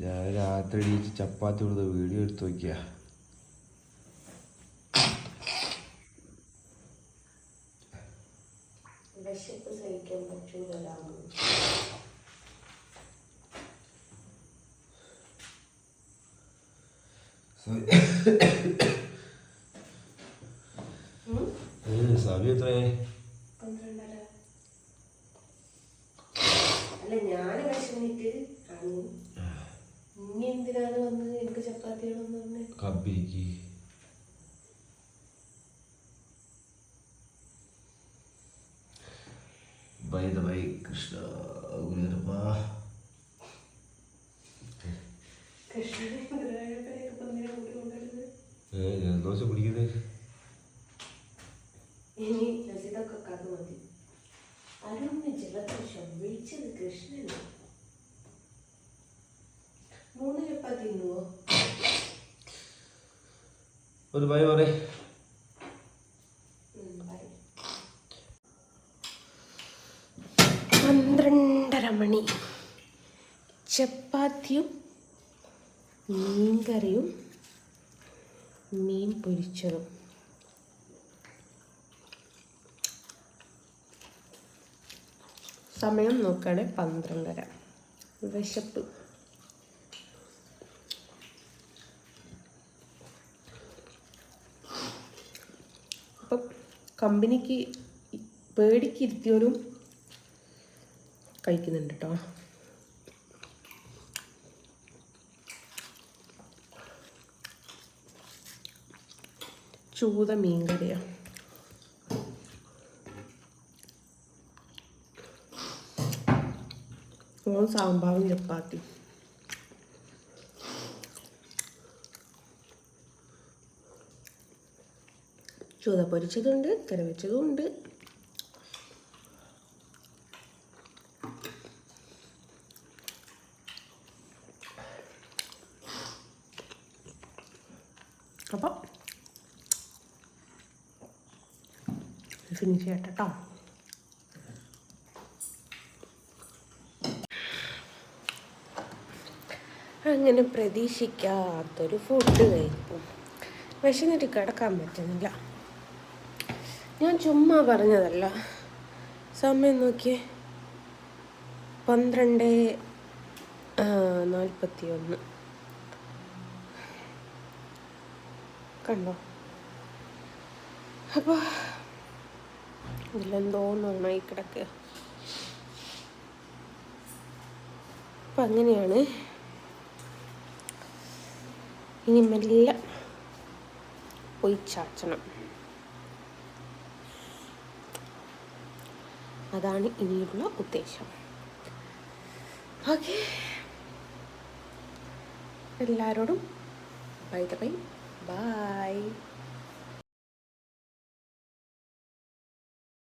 ഞാൻ രാത്രി എണീച്ച് ചപ്പാത്തി കൊടുത്ത വീഡിയോ എടുത്തു നോക്കിയാ. വിശപ്പ് സഹിക്കാൻ പറ്റൂലോ സമയം എത്രയായി പന്ത്രണ്ടര അല്ല വിശന്നിട്ട് ഇനി എന്തിനാണ് വന്നത് എനിക്ക് ചപ്പാത്തികളൊന്നും വേണമെന്ന് കബിക്ക്. ബൈ ദ ബൈ കൃഷ്ണ ഏ ജലദോഷം പിടിക്കുന്നത് ഇനി രസിതൊക്കെ കഥ മതി. അരുണിന് ജലദോഷം വിളിച്ചത് കൃഷ്ണന് മൂന്ന് ചപ്പാത്തി തിന്നുവോ? ഒരു ബൈ പറയേ. പന്ത്രണ്ടര മണി. ചപ്പാത്തിയും മീൻകറിയും മീൻ പൊരിച്ചതും. സമയം നോക്കുകയാണെങ്കിൽ പന്ത്രണ്ടര. വിശപ്പ് അപ്പം കമ്പനിക്ക് പേടിക്ക് ഇരുത്തിയോരും കഴിക്കുന്നുണ്ട് കേട്ടോ ചൂത മീൻകറിയാ. ഓൺ സാമ്പാറും ചപ്പാത്തി ചൂത പൊരിച്ചതുണ്ട് കറി വെച്ചതും ഉണ്ട് അപ്പം ഫിനിഷ് ചെയ്യട്ടെ കേട്ടോ അങ്ങനെ പ്രതീക്ഷിക്കാത്തൊരു ഫുഡ് കഴിക്കും. വിശന്നിട്ട് കിടക്കാൻ പറ്റുന്നില്ല. ഞാൻ ചുമ്മാ പറഞ്ഞതല്ല. സമയം നോക്കിയേ. പന്ത്രണ്ട് നാൽപ്പത്തി ഒന്ന് കണ്ടോ? അപ്പോൾ ഇതിലെന്തോ നന്നായി കിടക്കുക അപ്പം അങ്ങനെയാണ്. ഇനി മെല്ലെ പോയി ചാച്ചണം. അതാണ് ഇനിയുള്ള ഉദ്ദേശം. ഓക്കെ. എല്ലാവരോടും ബൈ ബൈ ബൈ